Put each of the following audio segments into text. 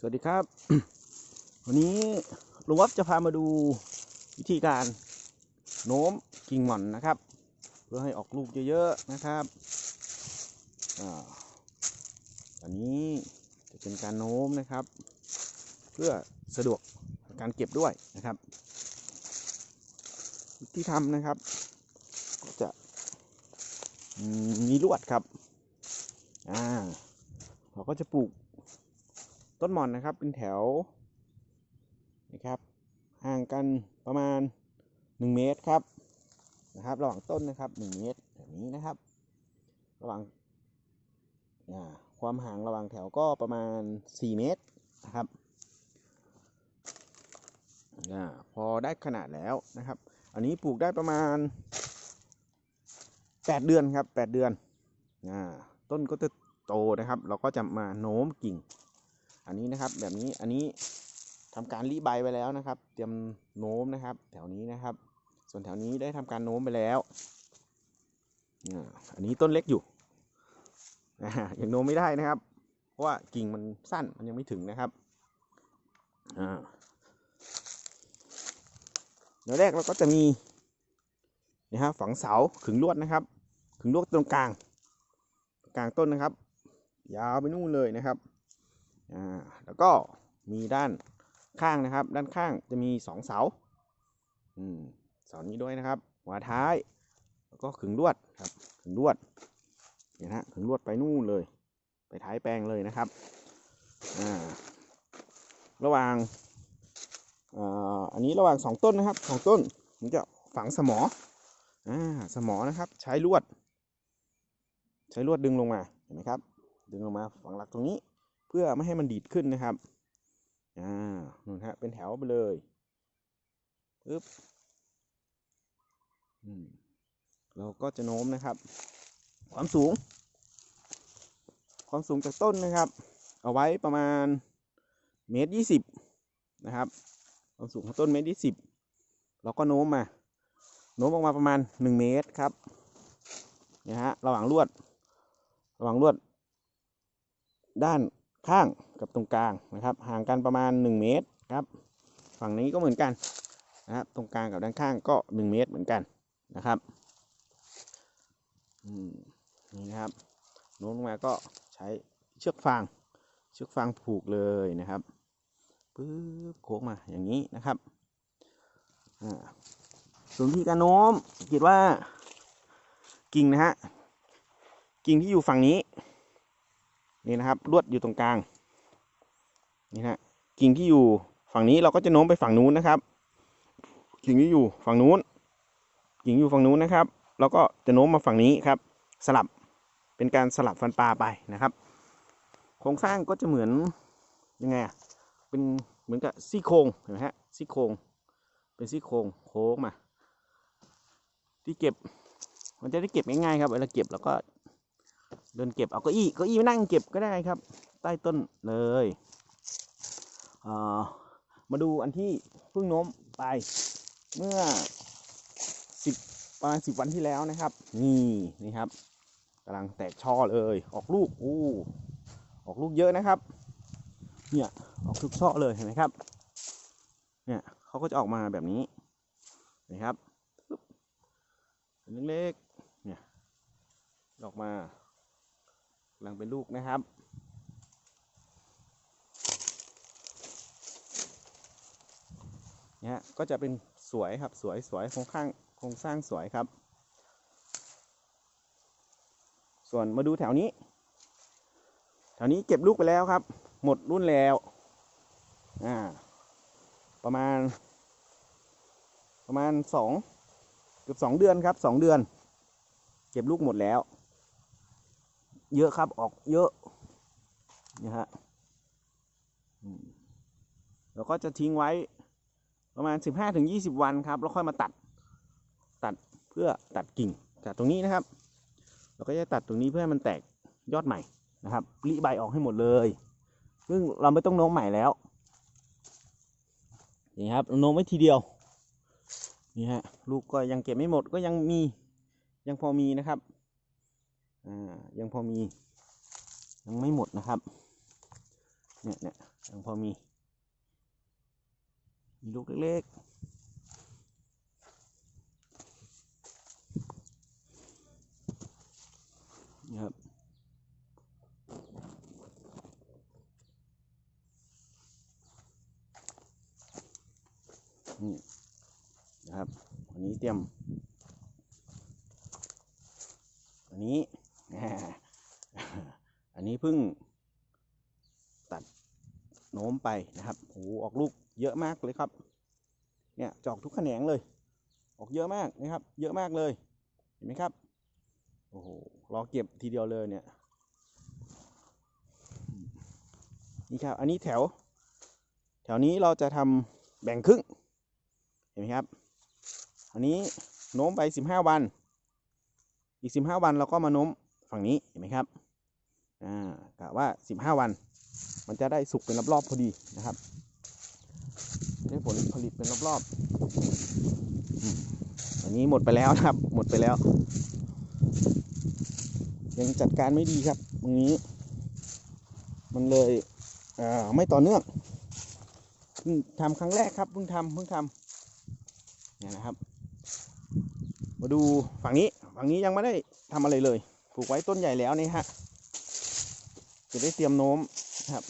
สวัสดีครับ วันนี้ลุงวับจะพามาดูวิธีการโน้มกิ่งหม่อนนะครับ เพื่อให้ออกลูกเยอะๆนะครับอันนี้จะเป็นการโน้มนะครับ เพื่อสะดวกการเก็บด้วยนะครับวิธีทำนะครับ ก็จะมีลวดครับอ่าเราก็จะปลูก ต้นหมอนนะครับเป็นแถวนะครับห่างกันประมาณ 1 เมตรครับนะครับระหว่างต้นนะครับ 1 เมตรแบบนี้นะครับ ระหว่างความห่างระหว่างแถวก็ประมาณ 4 เมตรนะครับอาพอได้ขนาดแล้วนะครับ อันนี้ปลูกได้ประมาณ 8 เดือนครับ 8 เดือนอ่าต้นก็จะโตนะครับ เราก็จะมาโน้มกิ่ง อันนี้นะครับแบบนี้อันนี้ทำการรีใบไปแล้วนะครับ เตรียมโน้มนะครับ แถวนี้นะครับ ส่วนแถวนี้ได้ทำการโน้มไปแล้วอันนี้ต้นเล็กอยู่อ่ายังโน้มไม่ได้นะครับ เพราะว่ากิ่งมันสั้นมันยังไม่ถึงนะครับอ่าเดี๋ยวแรกเราก็จะมีนะฮะฝังเสาขึงลวดนะครับ ขึงลวดตรงกลาง กลางต้นนะครับ ยาวไปนู่นเลยนะครับ อ่าแล้วก็มีด้านข้างนะครับ ด้านข้างจะมีสองเสาอืมเสานี้ด้วยนะครับ หัวท้าย แล้วก็ขึงลวดครับขึงลวดเนี่ยนะขึงลวดไปนู่นเลย ไปท้ายแปลงเลยนะครับอ่าระหว่างอ่าอันนี้ระหว่างสองต้นนะครับสองต้นผมจะฝังสมออ่าสมอนะครับ ใช้ลวด ใช้ลวดดึงลงมาเห็นไหมครับ ดึงลงมาฝังหลักตรงนี้ พื่อไม่ให้มันดีดขึ้นนะครับ อ่านู่นฮะ เป็นแถวไปเลยปึ๊บอืมเราก็จะโน้มนะครับ ความสูง ความสูงจากต้นนะครับ เอาไว้ประมาณเมตรยี่สิบนะครับ ความสูงของต้นเมตรยี่สิบเราก็โน้มมา โน้มออกมาประมาณหนึ่งเมตรครับเนี่ยฮะ ระหว่างลวด ระหว่างลวด ด้าน ข้างกับตรงกลางนะครับ ห่างกันประมาณ 1 เมตรครับ ฝั่งนี้ก็เหมือนกันนะครับ ตรงกลางกับด้านข้างก็ 1 เมตรเหมือนกันนะครับนี่นะครับโน้มลงมาก็ใช้เชือกฟางเชือกฟางผูกเลยนะครับปึ๊บโค้งมาอย่างนี้นะครับส่วนวิธีการโน้มคิดว่ากิ่งนะฮะกิ่งที่อยู่ฝั่งนี้ นี่นะครับลวดอยู่ตรงกลางนี่นะกิ่งที่อยู่ฝั่งนี้เราก็จะโน้มไปฝั่งนู้นนะครับ กิ่งที่อยู่ฝั่งนู้น กิ่งอยู่ฝั่งนู้นนะครับเราก็จะโน้มมาฝั่งนี้ครับ สลับเป็นการสลับฟันปลาไปนะครับ โครงสร้างก็จะเหมือนยังไงอะเป็นเหมือนกับซี่โครงเห็นไหมฮะซี่โครงเป็นซี่โครงโค้งมา ที่เก็บมันจะได้เก็บง่ายๆครับเวลาเก็บแล้วก็ เดินเก็บเอาเก้าอี้เก้าอี้มานั่งเก็บก็ได้ครับ ใต้ต้นเลยเมาดูอันที่เพิ่งโน้มไปเมื่อสิบประมาณสิบวันที่แล้วนะครับ นี่นี่ครับกำลังแตกช่อเลย ออกลูกอู้ออกลูกเยอะนะครับเนี่ยออกทุกช่อเลยเห็นไหมครับเนี่ยเขาก็จะออกมาแบบนี้นะครับปึ๊บเป็นเล็กๆเนี่ยออกมา ลังเป็นลูกนะครับ เนี่ยก็จะเป็นสวยครับสวยสวยโครงข้างโครงสร้างสวยครับ ส่วนมาดูแถวนี้ แถวนี้เก็บลูกไปแล้วครับ หมดรุ่นแล้ว อ่า ประมาณ ประมาณสองเกือบสองเดือนครับสองเดือน เก็บลูกหมดแล้ว เยอะครับออกเยอะนะฮะอืมเราก็จะทิ้งไว้ประมาณ 15-20 วันครับ แล้วค่อยมาตัดตัดเพื่อตัดกิ่งจากตรงนี้นะครับ เราก็จะตัดตรงนี้เพื่อให้มันแตกยอดใหม่นะครับรีใบออกให้หมดเลย ซึ่งเราไม่ต้องโน้มใหม่แล้วนี่ครับโน้มไว้ทีเดียวนี่ฮะลูกก็ยังเก็บไม่หมดก็ยังมียังพอมีนะครับ อ่ายังพอมียังไม่หมดนะครับ เนี่ยเนี่ยยังพอมีมีลูกเล็กๆนี่ครับนี่นะครับ วันนี้เตรียมอันนี้ นี้เพิ่งตัดโน้มไปนะครับโอ้ออกลูกเยอะมากเลยครับ เนี่ยจอกทุกแขนงเลย ออกเยอะมากนะครับ เยอะมากเลย เห็นไหมครับ โอ้โห รอเก็บทีเดียวเลยเนี่ย นี่ครับ อันนี้แถว แถวนี้เราจะทำแบ่งครึ่ง เห็นไหมครับ อันนี้โน้มไป 15 วัน อีก 15 วันเราก็มาโน้มฝั่งนี้ เห็นไหมครับ อ่ากะว่า 15 วัน มันจะได้สุกเป็นรอบๆพอดีนะครับได้ผลผลิตเป็นรอบๆอันนี้หมดไปแล้วนะครับ หมดไปแล้ว ยังจัดการไม่ดีครับตรงนี้ มันเลยอ่าไม่ต่อเนื่องเพิ่งทำครั้งแรกครับเพิ่งทำเพิ่งทำเนี่ยนะครับ มาดูฝั่งนี้ ฝั่งนี้ยังไม่ได้ทำอะไรเลย ปลูกไว้ต้นใหญ่แล้วนี่ฮะ จะได้เตรียมโน้มนะครับ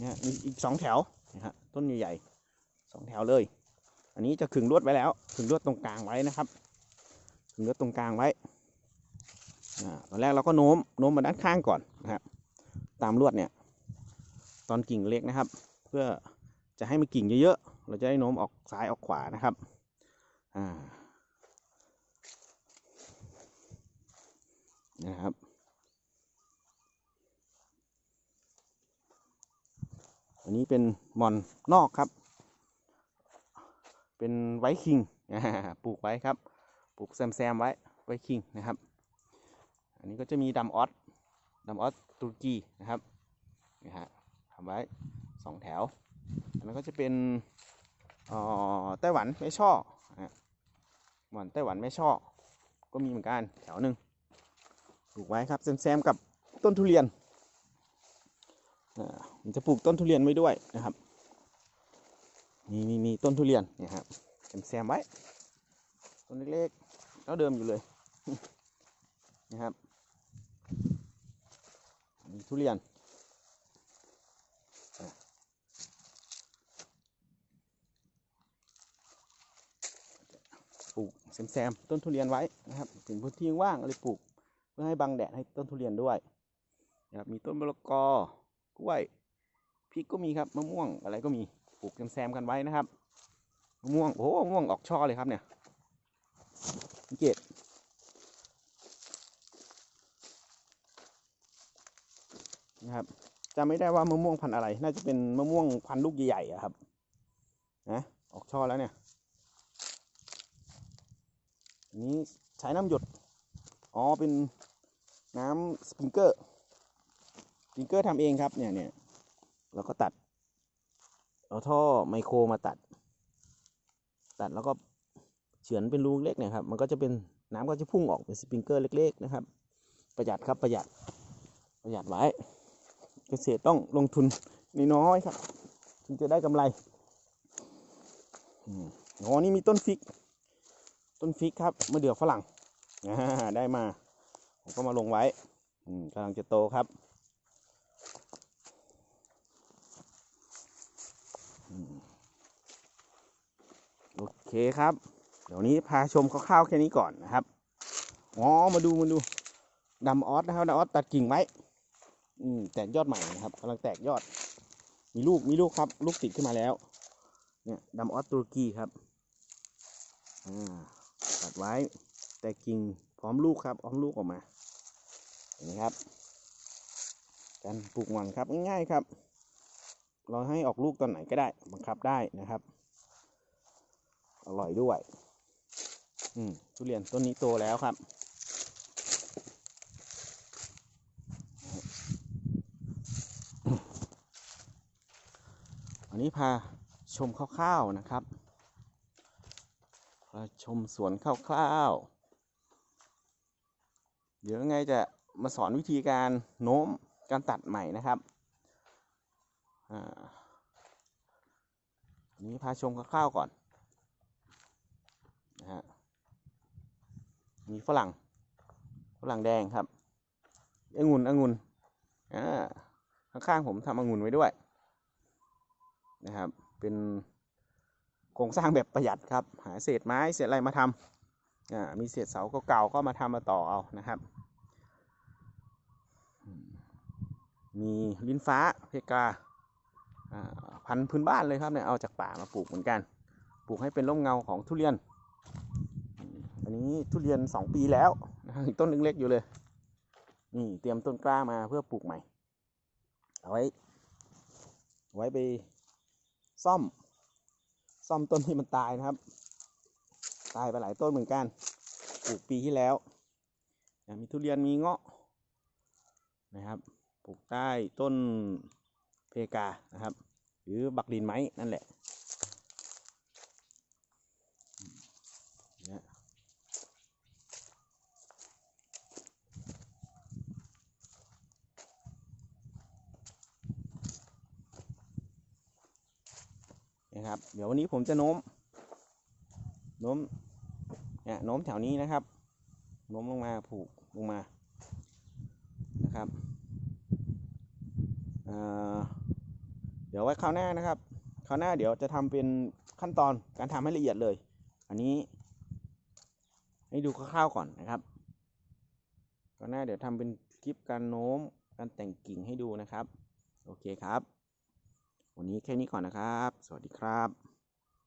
เนี่ยมีอีกสองแถวนะฮะต้นใหญ่ๆสองแถวเลย อันนี้จะขึงลวดไว้แล้วขึงลวดตรงกลางไว้นะครับขึงลวดตรงกลางไว้ตอนแรกเราก็โน้มโน้มมาด้านข้างก่อนนะครับ ตามลวดเนี่ยตอนกิ่งเล็กนะครับ เพื่อจะให้มันกิ่งเยอะๆเราจะได้โน้มออกซ้ายออกขวานะครับอ่านะครับ นนี้เป็นมอนนอกครับ เป็นไวท์คิงปลูกไว้ครับ ปลูกแซมแซมๆไว้ไวท์คิงนะครับ อันนี้ก็จะมีดำออสดำออสตุรกีนะครับนี่ฮะทำไว้สองแถว อันนั้นก็จะเป็นเอ่อไต้หวันแม่ช่อหมอนไต้หวันแม่ช่อ ก็มีเหมือนกันแถวหนึ่งปลูกไว้ครับแซมๆกับต้นทุเรียน ผมจะปลูกต้นทุเรียนไว้ด้วยนะครับมีมีมีต้นทุเรียนเนี่ยครับแซมไว้ต้นเล็กๆแล้วเดิมอยู่เลยนะครับมีทุเรียนปลูกแซมๆต้นทุเรียนไว้นะครับ ถึงพื้นที่ว่างเลยปลูก เพื่อให้บังแดดให้ต้นทุเรียนด้วยนะครับมีต้นมะละกอ กล้วยพริกก็มีครับมะม่วงอะไรก็มีปลูกแซมกันไว้นะครับมะม่วงโอ้โหมะม่วงออกช่อเลยครับเนี่ยสังเกตนะครับจำไม่ได้ว่ามะม่วงพันธุ์อะไร น่าจะเป็นมะม่วงพันธุ์ลูกใหญ่ๆครับนะออกช่อแล้วเนี่ยอันนี้ใช้น้ำหยดอ๋อเป็นน้ำสปริงเกอร์ สปริงเกอร์ทำเองครับเนี่ยเนี่ยเราก็ตัด เอาท่อไมโครมาตัด ตัดแล้วก็เฉือนเป็นรูเล็กเนี่ยครับ มันก็จะเป็นน้ำก็จะพุ่งออกเป็นสปริงเกอร์เล็ก ๆ นะครับ ประหยัดครับประหยัดประหยัดไว้เกษตรต้องลงทุนนน้อยครับถึงจะได้กำไรอ๋อนี่มีต้นฟิก ต้นฟิกครับมะเดื่อฝรั่งได้มา ผมก็มาลงไว้กำลังจะโตครับอืมโอ เคครับ เดี๋ยวนี้พาชมคร่าวๆแค่นี้ก่อนนะครับอ๋อมาดูมาดูดำออสนะครับดำออสตัดกิ่งไว้อืมแตกยอดใหม่นะครับกำลังแตกยอด มีลูกมีลูกครับ ลูกติดขึ้นมาแล้ว เนี่ยดำออสตุรกีครับอ่าตัดไว้ แต่กิ่งพร้อมลูกครับพร้อมลูกออกมาเห็นไหมครับ การปลูกหมันครับง่ายๆครับ เราให้ออกลูกตอนไหนก็ได้บังคับได้นะครับ อร่อยด้วย อืมทุเรียนต้นนี้โตแล้วครับวันนี้พาชมคร่าวๆนะครับพาชมสวนคร่าวๆ เดี๋ยวไงจะมาสอนวิธีการโน้มการตัดใหม่นะครับอ่าอันนี้พาชมคร่าวๆก่อน นะฮะมีฝรั่ง ฝรั่งแดงครับองุ่นองุ่นอ่าข้างๆผมทำองุ่นไว้ด้วยนะครับ เป็นโครงสร้างแบบประหยัดครับ หาเศษไม้เศษอะไรมาทำอ่ามีเศษเสาเก่าๆก็มาทำมาต่อเอานะครับ มีลิ้นฟ้าเพกาอ่าพันธุ์พื้นบ้านเลยครับเนี่ยเอาจากป่ามาปลูกเหมือนกัน ปลูกให้เป็นร่มเงาของทุเรียน อันนี้ทุเรียน 2 ปีแล้วนะครับต้นเล็กอยู่เลย นี่เตรียมต้นกล้ามาเพื่อปลูกใหม่ เอาไว้ ไว้ไปซ่อม ซ่อมต้นที่มันตายนะครับ ตายไปหลายต้นเหมือนกัน ปลูกปีที่แล้ว มีทุเรียนมีเงาะนะครับ ปลูกใต้ต้นเพกานะครับ หรือบักดินไม้นั่นแหละอืมเนี่ย นะครับ เดี๋ยววันนี้ผมจะโน้ม โน้มเนี่ยโน้มแถวนี้นะครับ โน้มลงมาผูกลงมานะครับเดี๋ยวไว้คราวหน้านะครับคราวหน้าเดี๋ยวจะทำเป็นขั้นตอนการทำให้ละเอียดเลย อันนี้ ให้ดูคร่าวๆก่อนนะครับคราวหน้าเดี๋ยวทำเป็นคลิปการโน้มการแต่งกิ่งให้ดูนะครับ โอเคครับ วันนี้แค่นี้ก่อนนะครับ สวัสดีครับ